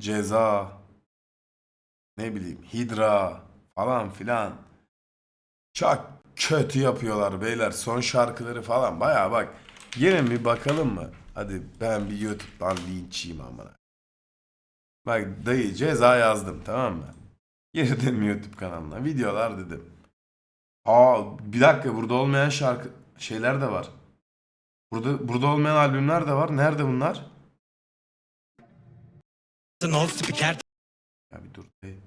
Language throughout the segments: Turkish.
ceza, ne bileyim hidra falan filan. Çok kötü yapıyorlar beyler. Son şarkıları falan baya bak. Gelin bir bakalım mı? Hadi ben bir YouTube'dan linçiyim amına. Bak dayı ceza yazdım tamam mı? Girdim YouTube kanalına. Videolar dedim. Aa bir dakika burada olmayan şarkı şeyler de var. Burada burada olmayan albümler de var. Nerede bunlar? Ol spiker Ya bir dur. dayı.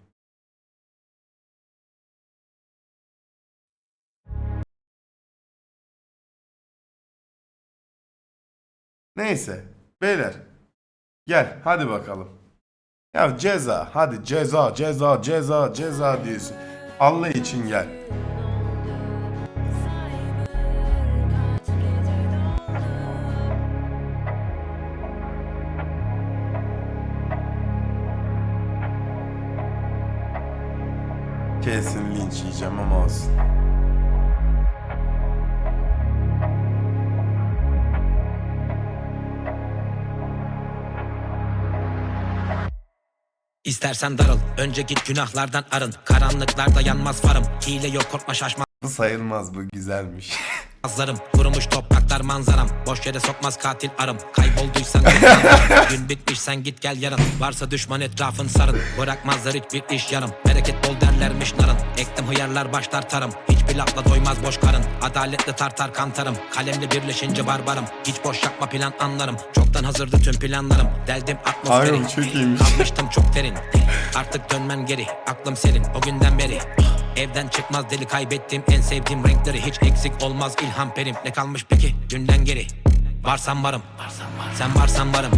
Neyse. Beyler. Gel hadi bakalım. Ya ceza. Hadi ceza ceza ceza ceza diyorsun. Allah için gel. Yiyeceğim ama olsun. İstersen darıl Önce git günahlardan arın Karanlıklarda yanmaz farım Hile yok korkma şaşmaz Bu sayılmaz bu güzelmiş. Azlarım kurumuş topraklar manzaram. Boş yere sokmaz katil arım. Kaybolduysan Gün bitmiş sen git gel yarın. Varsa düşman etrafın sarın. Bırakmazlar hiçbir iş yarım. Bereket bol derlermiş narın. Ektim hıyarlar başlar tarım. Hiçbir lafla doymaz boş karın. Adaletli tartar kantarım. Kalemle birleşince barbarım. Hiç boş yapma plan anlarım. Çoktan hazırdı tüm planlarım. Deldim atmosferi Harbi çok iyiymiş. Kalmıştım çok derin. Artık dönmen geri. Aklım senin. O günden beri Evden çıkmaz deli kaybettim. En sevdiğim renkleri Hiç eksik olmaz. İlham perim Ne kalmış peki? Dünden geri. Varsan varım. Sen varsan varım.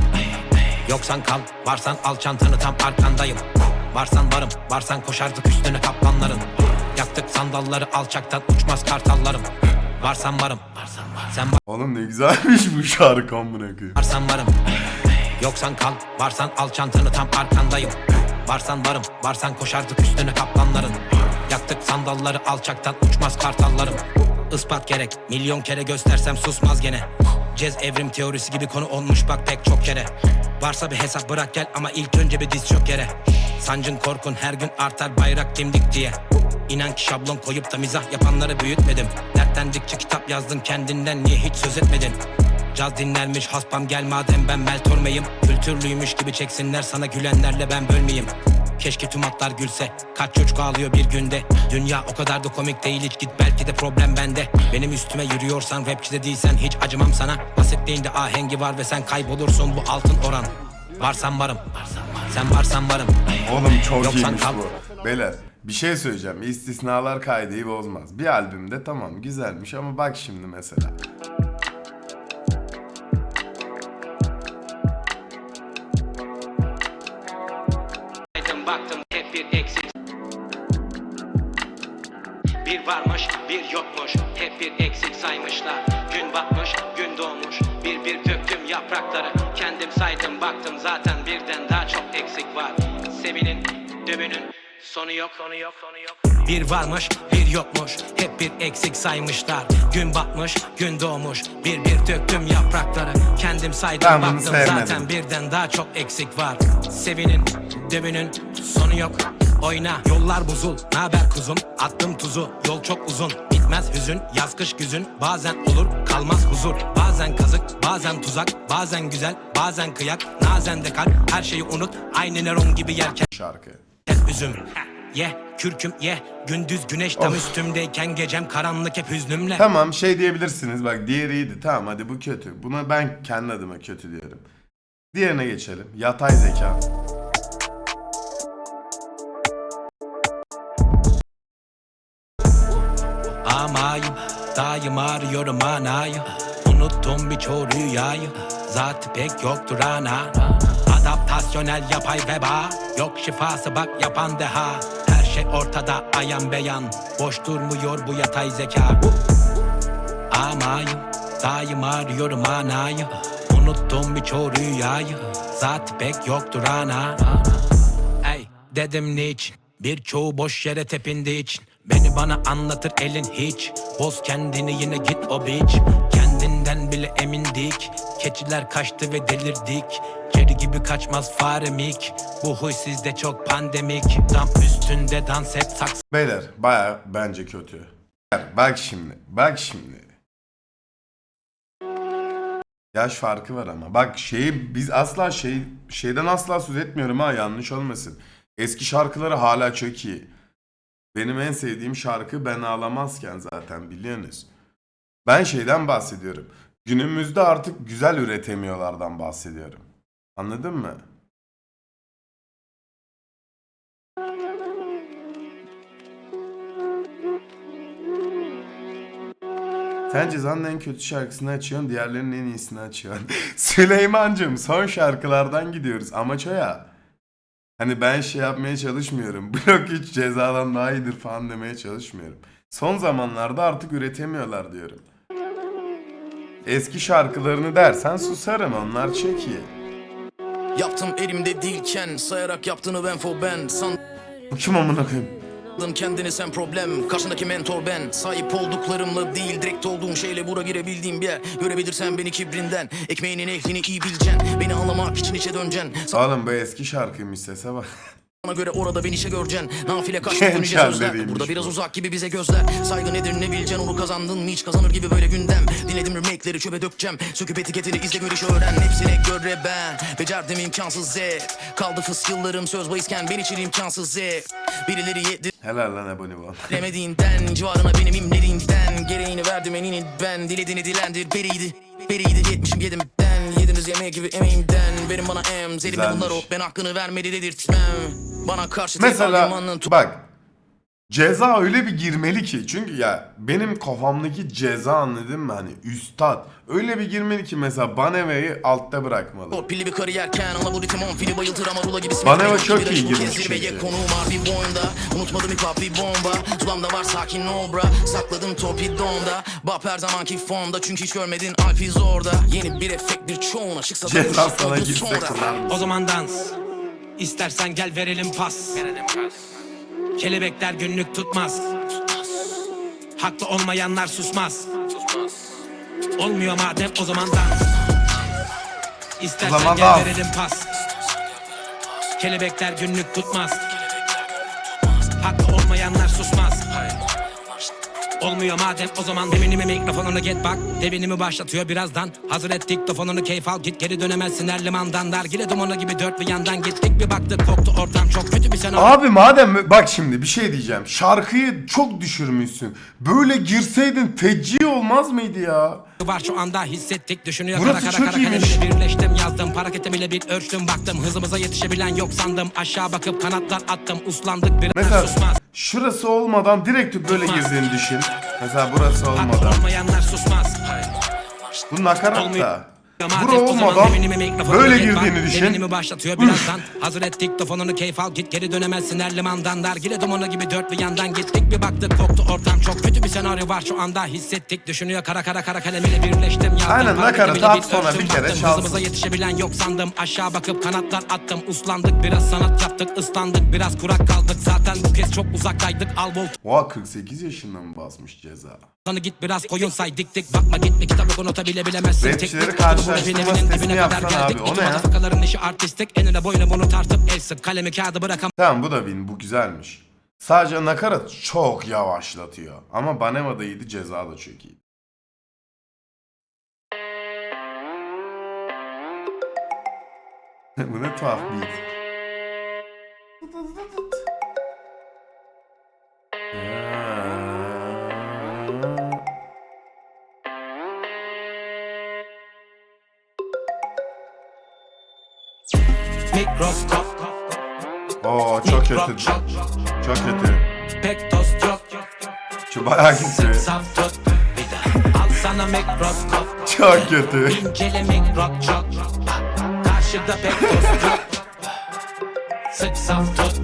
Yoksan kal Varsan al çantanı tam arkandayım. Varsan varım Varsan koşardık üstüne kaplanların. Yaktık sandalları alçaktan uçmaz kartallarım. Varsan varım. Sen Oğlum ne güzelmiş bu şarkı amına koyayım. Varsan varım. Yoksan kal Varsan al çantanı tam arkandayım. Varsan varım Varsan koşardık üstüne kaplanların sandalları alçaktan uçmaz kartallarım. Ispat gerek Milyon kere göstersem susmaz gene. Cez evrim teorisi gibi konu olmuş bak pek çok kere. Varsa bir hesap bırak gel ama ilk önce bir diz çök yere. Sancın korkun her gün artar bayrak dimdik diye. İnan ki şablon koyup da mizah yapanları büyütmedim. Dertlendikçe kitap yazdın kendinden niye hiç söz etmedin? Caz dinlermiş haspam gel madem ben meltormeyim Kültürlüymüş gibi çeksinler sana gülenlerle ben bölmeyeyim Keşke tüm atlar gülse Kaç çocuk ağlıyor bir günde Dünya o kadar da komik değil hiç git belki de problem bende Benim üstüme yürüyorsan rapçide değilsen hiç acımam sana Bahsettiğinde ahengi var ve sen kaybolursun bu altın oran Varsan varım Sen varsan varım Oğlum çok Yoksan iyiymiş kal. bu. Beyler bir şey söyleyeceğim. İstisnalar kaideyi bozmaz. Bir albümde tamam güzelmiş ama bak şimdi mesela. Yokmuş. Hep bir eksik saymışlar. Gün batmış gün doğmuş. Bir bir döktüm yaprakları. Kendim saydım baktım zaten birden daha çok eksik var. Sevinin dövünün sonu yok. Sonu yok sonu yok. Bir varmış bir yokmuş. Hep bir eksik saymışlar. Gün batmış gün doğmuş. Bir bir döktüm yaprakları. Kendim saydım Ben baktım sevmedim. zaten birden daha çok eksik var. Sevinin, dövünün, sonu yok. Oyna, yollar buzul, naber kuzum? Attım tuzu, yol çok uzun Bitmez hüzün, yaz kış güzün. Bazen olur, kalmaz huzur. Bazen kazık, bazen tuzak. Bazen güzel, bazen kıyak. Nazen de kalp, her şeyi unut. Aynı Neron gibi yerken. Şarkı. üzüm Ye, kürküm ye. Gündüz güneş tam Of. üstümdeyken Gecem karanlık hep hüznümle. Tamam şey diyebilirsiniz. Bak diğeri iyiydi tamam hadi bu kötü. Buna ben kendi adıma kötü diyorum. Diğerine geçelim. Yatay zeka. Daim arıyorum manayı Unuttum birçok rüyayı. Zat pek yoktur ana. Adaptasyonel yapay veba. Yok şifası bak yapan deha. Her şey ortada ayan beyan. Boş durmuyor bu yatay zeka. Amayım daim arıyorum manayı Unuttum birçok rüyayı. Zat pek yoktur ana. Ey dedim niçin? Birçoğu boş yere tepindiği için Beni bana anlatır elin hiç Boz kendini yine git o Kendin Kendinden bile emindik Keçiler kaçtı ve delirdik Kedi gibi kaçmaz fare mik Bu huy sizde çok pandemik Tam üstünde dans hep saks Beyler baya bence kötü. Bak şimdi, bak şimdi. Yaş farkı var ama. Bak şeyi biz asla şey şeyden asla söz etmiyorum ha yanlış olmasın. Eski şarkıları hala çok iyi. Benim en sevdiğim şarkı Ben Ağlamazken zaten biliyorsunuz. Ben şeyden bahsediyorum. Günümüzde artık güzel üretemiyorlardan bahsediyorum. Anladın mı? Sen Ceza'nın en kötü şarkısını açıyorsun, diğerlerinin en iyisini açıyorsun. Süleyman'cığım son şarkılardan gidiyoruz. Amaç o ya. Hani ben şey yapmaya çalışmıyorum. Blok 3 cezadan daha iyidir falan demeye çalışmıyorum. Son zamanlarda artık üretemiyorlar diyorum. Eski şarkılarını dersen susarım onlar çok iyi. Yaptım elimde değilken Sayarak yaptığını ben for ben Bu kim amına koyayım? Kendini sen problem. Karşındaki mentor ben. Sahip olduklarımla değil Direkt olduğum şeyle bura girebildiğim bir yer. Görebilirsen beni kibrinden Ekmeğinin ehlini iyi bileceksin. Beni anlamak için içe döneceksin. Oğlum bu eski şarkıymış sese bak. Sana göre orada beni işe göreceksin Nafile Genç döneceğiz Burada biraz uzak gibi bize gözler. Saygı nedir ne bileceksin onu kazandın mı? Hiç kazanır gibi böyle gündem. Dinledim remake'leri çöpe dökeceğim. Söküp etiketini izle gör iş öğren. Hepsine göre ben Becerdim imkansız zevk. Kaldı fıs yıllarım söz bayisken Ben için imkansız zevk. Birileri yetti Helal lan abone ol. Demediğinden civarına benim imlerinden. Gereğini verdim eninin ben. Dilediğini dilendir beriydi. Beriydi yetmişim yedimden Yediniz yemeği gibi emeğimden. Verin bana em Güzelmiş. bunlar o Ben hakkını vermedi dedirtmem Bana karşı Mesela bak ceza öyle bir girmeli ki çünkü ya benim kafamdaki ceza anladın mı? Hani üstad öyle bir girmeli ki mesela Baneve'yi altta bırakmalı. Torpilli bir kariyerken Ana bu ritim on fili bayıltır ama rula gibi o çok iyi girmiş çünkü. Konuğum var bir boyunda. Unutmadım hip hop bir bomba. Zulamda var sakin ol bra. Sakladım torpidomda Bap her zamanki formda Çünkü hiç görmedin Alfiz orada Yeni bir efekt bir çoğuna Çıksa da Ceza ışık sana girse kullan. O zaman dans İstersen gel verelim pas. Kelebekler günlük tutmaz. Haklı olmayanlar susmaz. Olmuyor madem o zaman dans İstersen zaman gel dans. verelim pas. Kelebekler günlük tutmaz Olmuyor madem o zaman deminimi mikrofonunu get bak. Devinimi başlatıyor birazdan. Hazır et diktofonunu keyif al git. Geri dönemezsin her limandan Nargile dumanı gibi dört bir yandan gittik. Bir baktık koktu ortam çok kötü bir senaryo Abi madem bak şimdi bir şey diyeceğim. Şarkıyı çok düşürmüşsün. Böyle girseydin feci olmaz mıydı ya? Var şu anda hissettik düşünüyor Burası kara çok kara kara iyiymiş. birleştim yazdım paraketimi bile bir ölçtüm baktım hızımıza yetişebilen yok sandım aşağı bakıp kanatlar attım uslandık bir Mesela susmaz şurası olmadan direkt böyle girdiğini düşün. Mesela burası olmadan. olmayanlar susmaz Bu nakarat da. Madem Bura o zaman olmadan böyle girdiğini düşün. Deminimi başlatıyor birazdan. Hazır et diktofonunu keyif al git geri dönemezsin. Her limandan Nargile dumanı gibi dört bir yandan gittik. Bir baktık koktu ortam çok kötü bir senaryo var. Şu anda hissettik Düşünüyor. Kara kara kara kalemiyle birleştim yazdım. Aynen, nakaratı at sonra bir kere çalsın. Hızımıza yetişebilen yok sandım. Aşağı bakıp kanatlar attım Uslandık biraz sanat yaptık ıslandık biraz kurak kaldık. Zaten bu kez çok uzaktaydık al voltanı Oha 48 yaşında mı basmış ceza? Git biraz koyun say dik dik Bakma gitme kitabı nota bile bilemezsin Rapçileri karşılaştırma sitesini dibine kadar yapsana abi, geldik. o ne ya? motherfucker'ların işi artistik Enine boyuna bunu tartıp el sık Kalemi kağıdı bırakam Tamam bu da win bu güzelmiş. Sadece nakarat çok yavaşlatıyor. Ama Banema da iyiydi ceza da çok iyi. bu ne tuhaf beat. Ya. Oo çok kötü. Çok kötü. Şu bayağı kötü. Çok kötü. Karşıda pek toz yok Sık saf tut.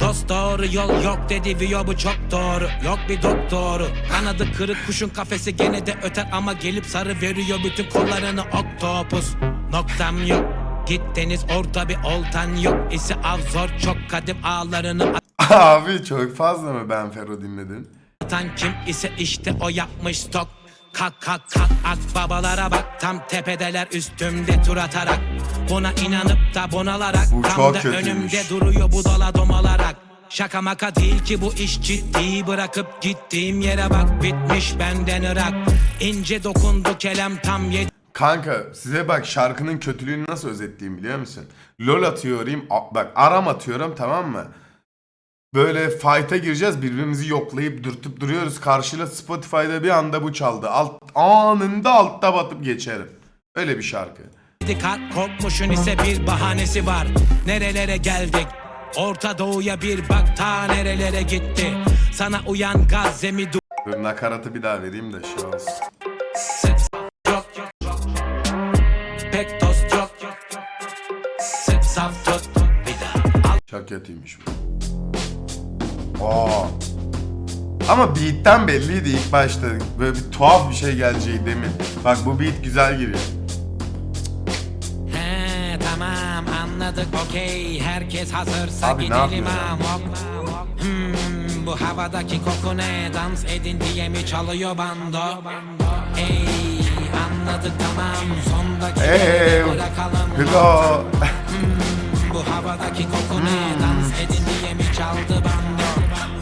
Dost doğru yol yok dedi Viyo bu çok doğru. Yok bir doktoru. Kanadı kırık kuşun kafesi gene de öter Ama gelip sarı veriyor bütün kollarını. Oktopus Noktam yok Git deniz orada bir oltan yok. İsi av zor çok kadim ağlarını Abi çok fazla mı Ben Fero dinledin? atan kim ise işte o yapmış stok. Kalk kalk kalk ak babalara bak. Tam tepedeler üstümde tur atarak. Buna inanıp da bunalarak Bu Tam çok da kötüymüş. önümde duruyor budala domalarak. Şaka maka değil ki bu iş ciddi Bırakıp gittiğim yere bak. Bitmiş benden ırak. İnce dokundu kelem tam yedi Kanka size bak şarkının kötülüğünü nasıl özetleyeyim biliyor musun? LOL atıyorum, bak aram atıyorum tamam mı? Böyle fight'a gireceğiz birbirimizi yoklayıp dürtüp duruyoruz. Karşıda Spotify'da bir anda bu çaldı. Alt, anında altta batıp geçerim. Öyle bir şarkı. kalk Korkmuşun ise bir bahanesi var Nerelere geldik Orta Doğu'ya bir bak ta nerelere gitti Sana uyan Gazze'mi du Dur nakaratı bir daha vereyim de şey olsun. Kötüymüş bu. Aa. Ama beat'ten belliydi ilk başta. Böyle bir tuhaf bir şey geleceği demin. Bak bu beat güzel giriyor. He tamam anladık okey Herkes hazırsa Abi gidelim amok Hmm, bu havadaki koku ne Dans edin diye mi çalıyor bando Ey anladık tamam Sondaki Ey, bırakalım Hıdo. Bu havadaki koku ne Dans edin diye mi çaldı bando?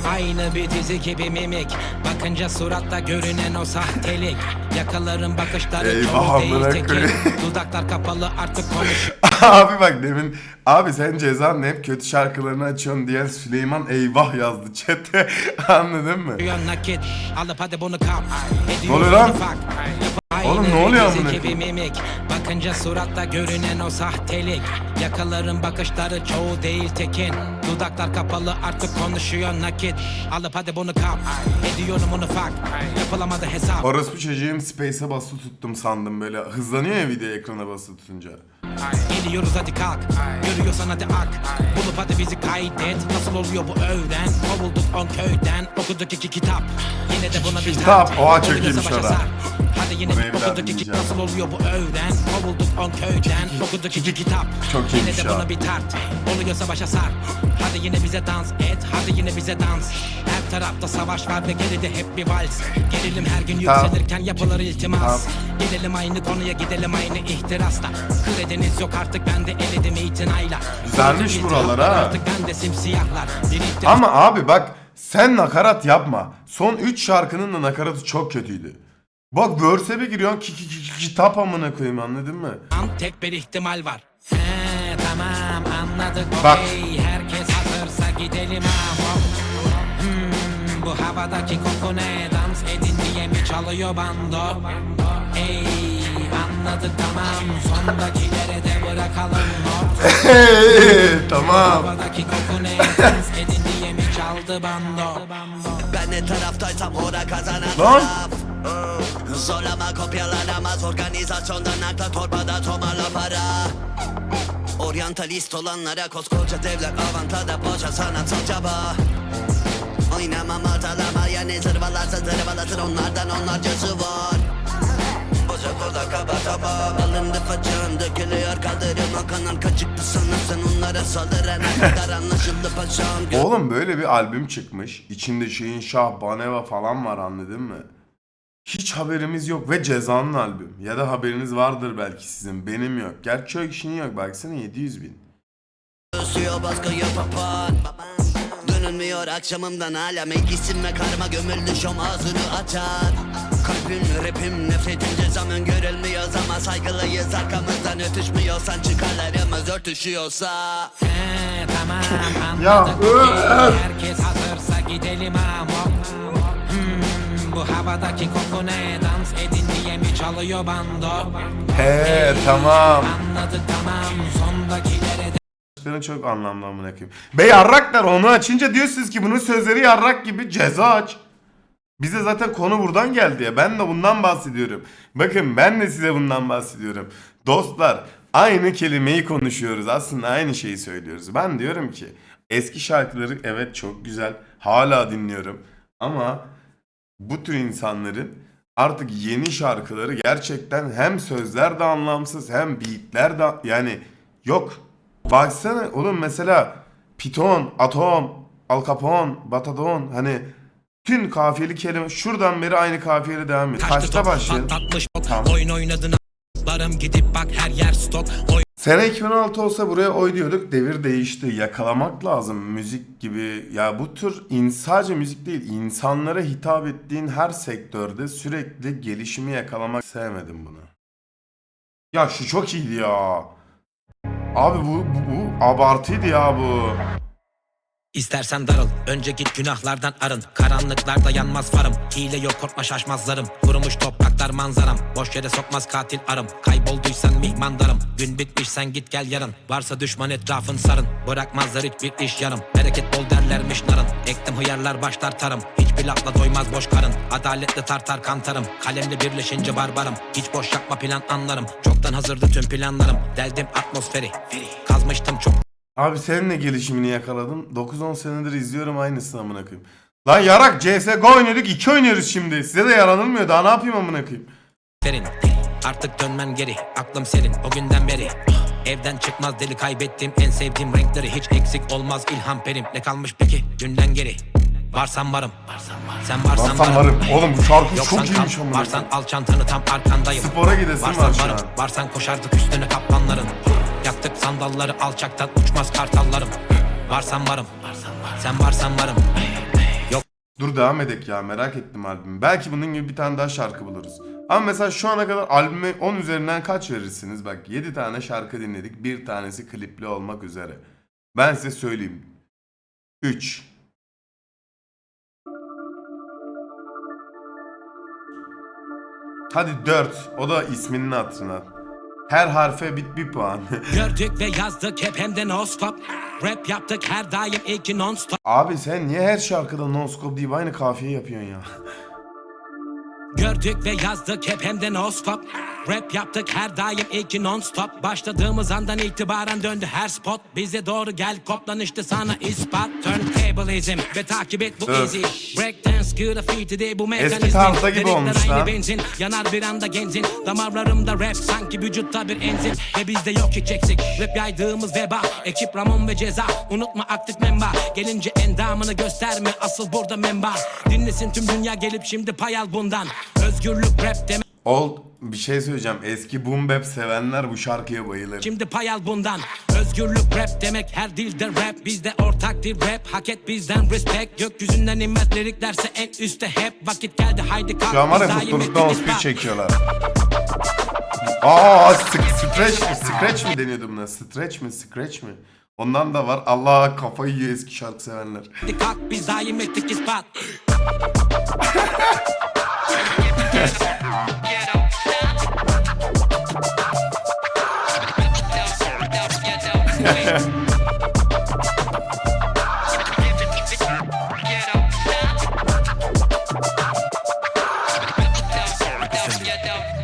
Aynı bir dizi gibi mimik. Bakınca suratta görünen o sahtelik. Yakaların bakışları Eyvah, çoğu değil tekin. Dudaklar kapalı artık konuş. Abi bak demin abi sen cezanın hep kötü şarkılarını açıyorsun diyen Süleyman eyvah yazdı chat'e. Anladın mı? Nakit Alıp hadi bunu kap Ne oluyor lan? Oğlum ne oluyor amına gibi koyayım? mimik. Bakınca suratta görünen o sahtelik. Yakaların bakışları çoğu değil tekin. Dudaklar kapalı artık konuşuyor nakit. Alıp hadi bunu kap. Ediyorum onu fak. Yapılamadı hesap. Orospu çocuğum Space'e basılı tuttum sandım böyle. Hızlanıyor ya video ekrana basılı tutunca. Geliyoruz hadi kalk. Görüyorsan hadi ak. Bulup hadi bizi kaydet. Nasıl oluyor bu öğren Kovulduk on köyden. Okuduk iki kitap. Yine de buna bir Kitap, oha çok iyiymiş o da. Hadi yine daha okuduk iki. Nasıl oluyor bu öğren Kovulduk on köyden Okuduk iki kitap Çok Yine de ya. buna bir tart Oluyorsa başa sar Hadi yine bize dans et Hadi yine bize dans Her tarafta savaş var ve geride hep bir vals Gerilim her gün yükselirken yapılır iltimas. Gelelim aynı konuya gidelim aynı ihtirasla Krediniz yok artık bende eledim itinayla Güzelmiş buralar ha. Artık bende simsiyahlar Ama abi bak sen nakarat yapma. Son 3 şarkının da nakaratı çok kötüydü. Bak verse'e bir giriyorsun ki, ki, ki- ki- kitap amına koyayım anladın mı? tek bir ihtimal var. He tamam anladık Bak. okey. Herkes hazırsa gidelim amok Hmm, bu havadaki koku ne? Dans edin diye mi çalıyor bando? Ey anladık tamam. Sondakilere de bırakalım not tamam. Havadaki koku ne? Dans edin diye mi çaldı bando? Ben ne taraftaysam ora kazanan Lan. taraf Zorlama kopyalanamaz organizasyondan akla torbada tomarla para Oryantalist olanlara koskoca devler avantada boşa sanatsal çaba Oynamam ortalamaya ne zırvalarsa zırvalasın onlardan onlarcası var Bozuk oda kaba taba Alındı façağın dökülüyor kaldırım O kanal kaçıktı sanırsın onlara saldırana kadar anlaşıldı paşam Oğlum böyle bir albüm çıkmış. İçinde şeyin Şah, Baneva falan var anladın mı? Hiç haberimiz yok ve cezanın albüm. Ya da haberiniz vardır belki sizin. Benim yok. Gerçi çok kişinin yok. Baksana 700 bin. Ösüyor baskıyı papan Dönülmüyor akşamımdan hala meclisim ve karma gömüldü şom ağzını açar Kalbim rapim nefretim cezam öngörülmüyor ama saygılıyız arkamızdan ötüşmüyorsan çıkarlarımız örtüşüyorsa He tamam Ya, anladık öf. Herkes hazırsa gidelim Hmm, bu havadaki koku ne Dans edin diye mi çalıyor bando He tamam. Anladık tamam de Sözlerini çok anlamlı amına koyayım. Be yarraklar onu açınca diyorsunuz ki bunun sözleri yarrak gibi ceza aç. Bize zaten konu buradan geldi ya. Ben de bundan bahsediyorum. Bakın ben de size bundan bahsediyorum. Dostlar aynı kelimeyi konuşuyoruz. Aslında aynı şeyi söylüyoruz. Ben diyorum ki eski şarkıları evet çok güzel. Hala dinliyorum. Ama bu tür insanların artık yeni şarkıları gerçekten hem sözler de anlamsız hem beatler de yani yok. Baksana oğlum mesela Piton, Atom, Al Capone, Batadon hani Bütün kafiyeli kelime şuradan beri aynı kafiyeli devam ediyor. Kaçta başlayalım? Oyun oynadın a**larım gidip bak her yer stok. Oyun Sene 2016 olsa buraya oy diyorduk. Devir değişti. Yakalamak lazım müzik gibi. Ya bu tür in, sadece müzik değil insanlara hitap ettiğin her sektörde sürekli gelişimi yakalamak sevmedim bunu. Ya şu çok iyiydi ya. Abi bu, bu, bu abartıydı ya bu. İstersen darıl Önce git günahlardan arın. Karanlıklarda yanmaz farım Hile yok korkma şaşmazlarım Kurumuş topraklar manzaram Boş yere sokmaz katil arım. Kaybolduysan mihmandarım Gün bitmiş sen git gel yarın. Varsa düşman etrafın sarın Bırakmazlar hiçbir iş yarım. Bereket bol derlermiş narın Ektim hıyarlar başlar tarım. Hiçbir lafla doymaz boş karın Adaletli tartar kantarım. Kalemle birleşince barbarım Hiç boş yapma plan anlarım. Çoktan hazırdı tüm planlarım Deldim atmosferi. Kazmıştım çok Abi seninle gelişimini yakaladım. 9-10 senedir izliyorum aynısını amına koyayım. Lan yarak CSGO oynadık 2 oynuyoruz şimdi. Size de yaranılmıyor daha ne yapayım amına koyayım. Ferin Artık dönmem geri. Aklım senin o günden beri. Evden çıkmaz deli kaybettim. En sevdiğim renkleri hiç eksik olmaz. İlham perim Ne kalmış peki? Dünden geri. Varsan varım. Sen varsan, Varsan varım. Oğlum bu şarkı Yoksan çok iyiymiş amına Varsan al çantanı tam arkandayım. Spora gidesin Varsan var varım. an. Varsan koşardık üstüne kaplanların sandalları alçaktan uçmaz kartallarım Varsan varım Sen varsan varım Yok Dur devam edek ya merak ettim albümü. Belki bunun gibi bir tane daha şarkı buluruz. Ama mesela şu ana kadar albüme 10 üzerinden kaç verirsiniz? Bak 7 tane şarkı dinledik. Bir tanesi klipli olmak üzere. Ben size söyleyeyim. 3. Hadi 4. O da isminin hatırına. Her harfe bit bir puan. Gördük ve yazdık hep hem de no stop Rap yaptık her daim iki non stop Abi sen niye her şarkıda non-scope deyip aynı kafiye yapıyorsun ya? Gördük ve yazdık hep hem de no stop Rap yaptık her daim iki non stop Başladığımız andan itibaren döndü her spot. Bize doğru gel koplanıştı sana ispat Turntableizm ve takip et bu easy Breakdance graffiti bu mekanizm tahta gibi Dedikler olmuş lan. benzin Yanar bir anda genzin. Damarlarımda rap sanki vücutta bir enzim Ve bizde yok hiç eksik. Rap yaydığımız veba Ekip Ramon ve Ceza. Unutma aktif memba Gelince endamını gösterme Asıl burada memba. Dinlesin tüm dünya gelip şimdi pay al bundan. Özgürlük rap deme Old bir şey söyleyeceğim. Eski boom bap sevenler bu şarkıya bayılır. Şimdi pay al bundan Özgürlük rap demek her dilde rap Bizde ortak dil rap Hak et bizden respect Gökyüzünden inmez liriklerse en üstte hep Vakit geldi haydi kalk Şu an var ya ospir ispat. çekiyorlar. Aa stretch mi? Scratch mi deniyordu buna? Stretch mi? Scratch mi? Ondan da var. Allah kafayı yiyor eski şarkı sevenler. Kalk biz daim ettik ispat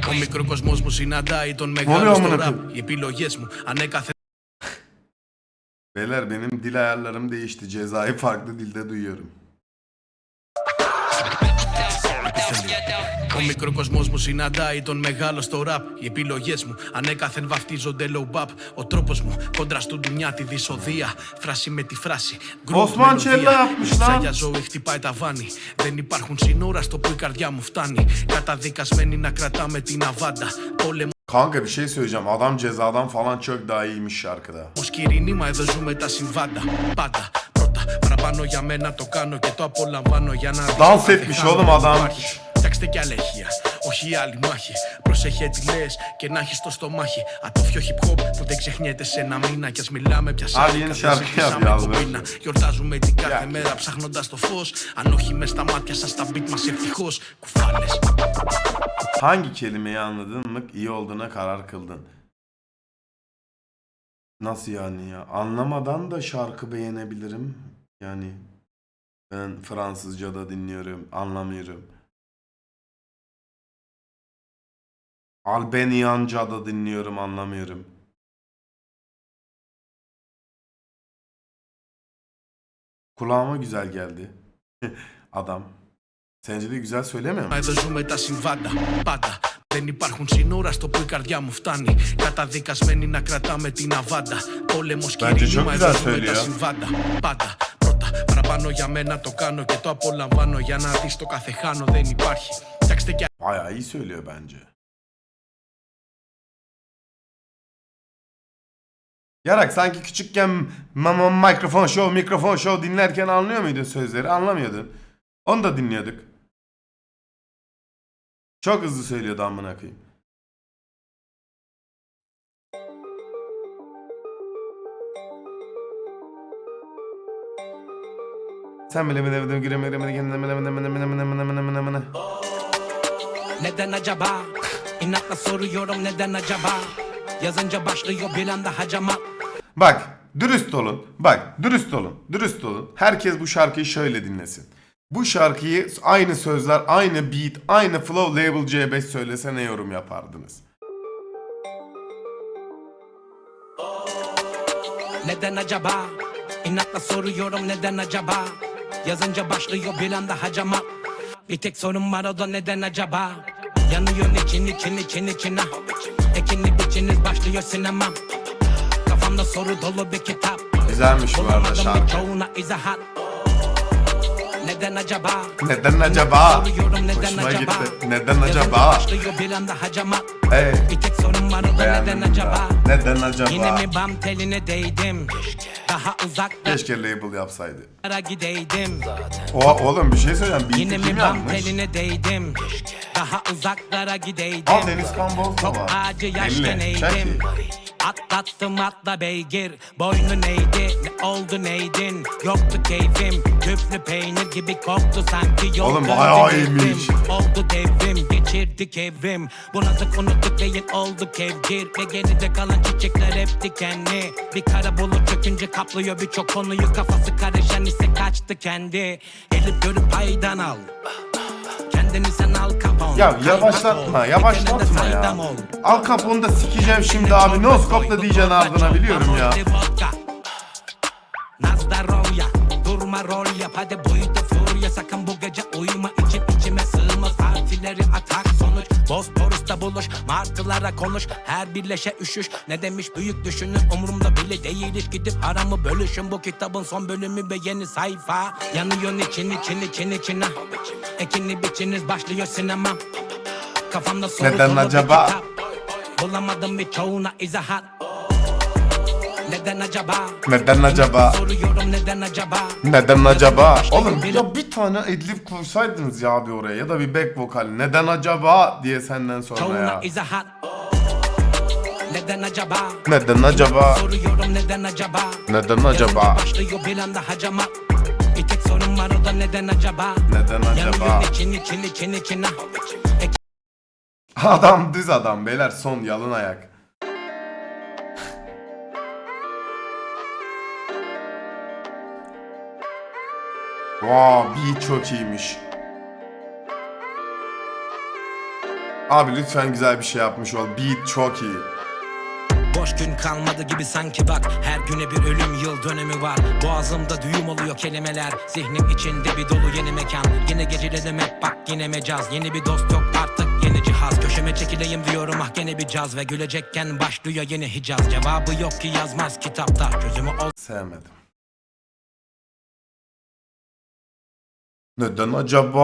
Ο μικροκοσμός μου συναντάει τον oluyor μεγάλο στο amına ραπ koyayım? Οι επιλογές μου ανέκαθεν Beyler benim dil ayarlarım değişti. Cezayı farklı dilde duyuyorum. Ο μικροκοσμός μου συναντάει τον μεγάλο στο ραπ Οι επιλογές μου ανέκαθεν βαφτίζονται low bap Ο τρόπος μου κόντρα του ντουνιά τη δυσοδεία Φράση με τη φράση Γκρουπ Osman μελωδία. Çella yapmış lan. Σαν για ζωή χτυπάει τα βάνη Δεν υπάρχουν σύνορα στο που η καρδιά μου φτάνει Καταδικασμένη να κρατάμε την αβάντα Πόλεμο Kanka bir şey söyleyeceğim. Adam cezadan falan çok daha iyiymiş şarkıda. σκυρινή, μα εδώ ζούμε τα συμβάντα. Πάντα πρώτα, παραπάνω για μένα το κάνω και το απολαμβάνω για να δεις Dans το κάθε etmiş χάμα oğlum που adam. υπάρχει. Φτιάξτε κι άλλα ηχεία, όχι άλλη μάχη. Προσέχε τι λες και να έχεις το στομάχι. Ατόφιο hip hop που δεν ξεχνιέται σε ένα μήνα. Κι ας μιλάμε πια Άλλη σάδικα, είναι δεν şarkı συζητήσαμε yazdı. κομπίνα. Γιορτάζουμε την κάθε Ya. μέρα ψάχνοντας το φως. Αν όχι μες στα μάτια σας, τα beat μας ευτυχώς. Κουφάλες. Hangi kelimeyi anladın mı; Iyi olduğuna karar kıldın? Nasıl yani ya? Anlamadan da şarkı beğenebilirim. Yani ben Fransızca da dinliyorum, anlamıyorum. Albaniyanca da dinliyorum, anlamıyorum. Kulağıma güzel geldi. Adam. Sence de güzel söylemiyor mu? Μα εδώ ζούμε τα συμβάντα. Πάντα. Δεν υπάρχουν σύνορα στο που η καρδιά μου φτάνει. Καταδικασμένοι να κρατάμε την αβάντα. Πόλεμο Bence κυρίω, çok μα güzel εδώ ζούμε söylüyor. τα συμβάντα. Πάντα. Πρώτα. Παραπάνω Παραπάνω για μένα το κάνω και το απολαμβάνω Για να δεις το κάθε χάνω δεν υπάρχει Ψάξτε κι Bayağı iyi söylüyor bence. Yarak sanki küçükken mama mikrofon show mikrofon show dinlerken anlıyor muydun sözleri? Anlamıyordun. Onu da dinliyorduk. Çok hızlı söylüyordu amına koyayım. Sen bile bile bile gireme gireme kendine bile bile bile bile bile bile bile Neden acaba? İnatla soruyorum neden acaba? Yazınca başlıyor bir anda hacamat. Bak dürüst olun. Bak dürüst olun. Dürüst olun. Herkes bu şarkıyı şöyle dinlesin. Bu şarkıyı aynı sözler, aynı beat, aynı flow Label C5 söylese ne yorum yapardınız? Neden acaba? İnatla soruyorum neden acaba? Yazınca başlıyor bir anda hacama Bir tek sorun var o da neden acaba? Yanıyor için için için içine Ekini biçiniz başlıyor sinema Kafamda soru dolu bir kitap Güzelmiş bu arada şarkı. Neden acaba? Neden acaba? Soruyorum neden Hoşuma acaba? gitti. Neden acaba? başlıyor bir anda hacama Hey, Bir tek sorun var o da beğendim neden acaba? ya. Neden acaba? Yine mi bam teline değdim? Daha uzaklara Keşke label yapsaydı. gideydim O, oğlum bir şey söyleyeceğim. Beat'i Yine kim mi bam yapmış? teline değdim? Daha uzaklara gideydim Al Deniz Kan Çok var. acı neydim? iyi. Atlattım atla beygir Boynu neydi ne oldu neydin? Yoktu keyfim. Küflü peynir gibi koktu sanki yol Oğlum bayağı iyiymiş. Oldu devrim geçirdik evrim Bu nasıl unuttuk değil oldu kevgir. Ve geride kalan çiçekler hep dikenli. Bir kara bulut çökünce kaplıyor birçok konuyu. Kafası karışan ise kaçtı kendi. Gelip görüp paydan al. Kendini sen al kapon Ya yavaşlatma, yavaşlatma ya. Al Capone'u da sikeceğim şimdi abi. Noskop'la diyeceksin ardına biliyorum ya. Rol yap. Hadi boyuta furya. Sakın bu gece uyuma. İçim içime sığmaz. Partileri atak sonuç. Bosporus'ta buluş. Martılara konuş. Her birleşe üşüş. Ne demiş büyük düşünür Umurumda bile değil. Hiç gidip aramı bölüşün. Bu kitabın son bölümü ve yeni sayfa. Yanıyor için için için içine Ekini biçiniz başlıyor sinema. Kafamda soru Neden acaba? kitap. Bulamadım bir çoğuna izahat Neden acaba? Neden acaba? Soruyorum neden acaba? Neden acaba? Oğlum ya bir tane edlib koysaydınız ya abi oraya ya da bir back vokal. Neden acaba diye senden sonra Çoğuna ya. izahat Neden acaba? Neden acaba? Soruyorum neden acaba? Neden acaba? başlıyor bir anda hacama Bir tek sorun var o da neden acaba? Neden acaba? Yanıyor için için için içine Adam düz adam beyler son yalın ayak. Wow, beat çok iyiymiş. Abi lütfen güzel bir şey yapmış ol. Beat çok iyi. Boş gün kalmadı gibi sanki bak Her güne bir ölüm yıl dönemi var Boğazımda düğüm oluyor kelimeler Zihnim içinde bir dolu yeni mekan Yine geceledim hep bak yine mecaz Yeni bir dost yok artık yeni cihaz Köşeme çekileyim diyorum ah gene bir caz Ve gülecekken başlıyor yeni hicaz Cevabı yok ki yazmaz kitapta Gözümü ol Sevmedim. Neden acaba?